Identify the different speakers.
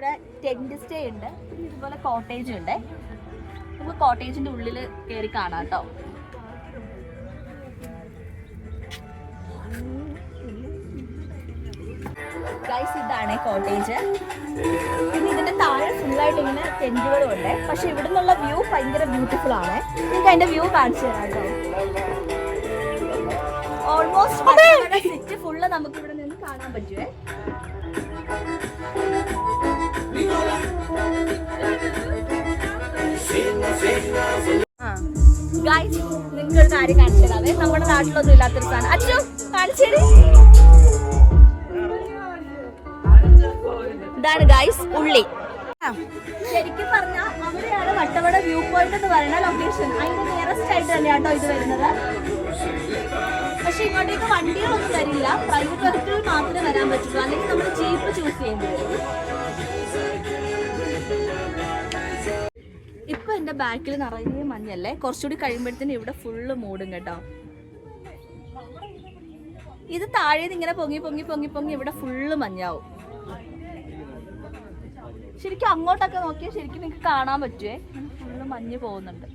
Speaker 1: ഇവിടെ tent stay ഉണ്ട്. പിന്നെ ഇതുപോലെ കോട്ടേജ് ഉണ്ട്. നമുക്ക് കോട്ടേജിന്റെ ഉള്ളിൽ കയറി കാണാം കേട്ടോ ഗൈസ് ഇതാണ് കോട്ടേജ് പിന്നെ ഇതിന്റെ താഴെ ഫുള്ളായിട്ട് ഇങ്ങനെ ടെന്റുകളും ഉണ്ട്. പക്ഷെ ഇവിടെ നിന്നുള്ള വ്യൂ ഭയങ്കര ബ്യൂട്ടിഫുൾ ആണ്. നിങ്ങൾക്ക് അതിന്റെ വ്യൂ കാണിച്ചു തരാം കേട്ടോ ഓൾമോസ്റ്റ് സിറ്റ് ഫുള്ള് നമുക്ക് ഇവിടെ നിന്ന് കാണാൻ പറ്റുവേ. ഗൈസ് നിങ്ങൾക്ക് ഒരു കാര്യം കാണിച്ചു നമ്മുടെ നാട്ടിലൊന്നും ഇല്ലാത്തൊരു സാധനം. അച്ഛോ ഇതാണ് ഗൈസ് ഉള്ളി. ശരിക്കും പറഞ്ഞാൽ അവിടെയാണ് വട്ടവട വ്യൂ പോയിന്റ് എന്ന് പറയുന്ന ലൊക്കേഷൻ അതിന്റെ നിയറസ്റ്റ് ആയിട്ട് തന്നെയാണ് ഇത് വരുന്നത്. പക്ഷെ ഇങ്ങോട്ടേക്ക് വണ്ടികളൊന്നും തരില്ല പ്രൈവറ്റ് വെഹിക്കിൾ മാത്രമേ വരാൻ പറ്റുള്ളൂ. അല്ലെങ്കിൽ നമ്മൾ ജീപ്പ് ചൂസ് ചെയ്യേണ്ടി വരും ഇതിന്റെ ബാക്കിൽ നിറയെ മഞ്ഞല്ലേ കുറച്ചുകൂടി കഴിയുമ്പോഴത്തേന് ഇവിടെ ഫുള്ള് മൂടും കേട്ടോ. ഇത് താഴെ ഇങ്ങനെ പൊങ്ങി പൊങ്ങി പൊങ്ങി പൊങ്ങി ഇവിടെ ഫുള്ള് മഞ്ഞാവും ശരിക്കും അങ്ങോട്ടൊക്കെ നോക്കിയാൽ ശരിക്കും നിങ്ങൾക്ക് കാണാൻ പറ്റുവേ. ഫുള്ള് മഞ്ഞ് പോകുന്നുണ്ട്.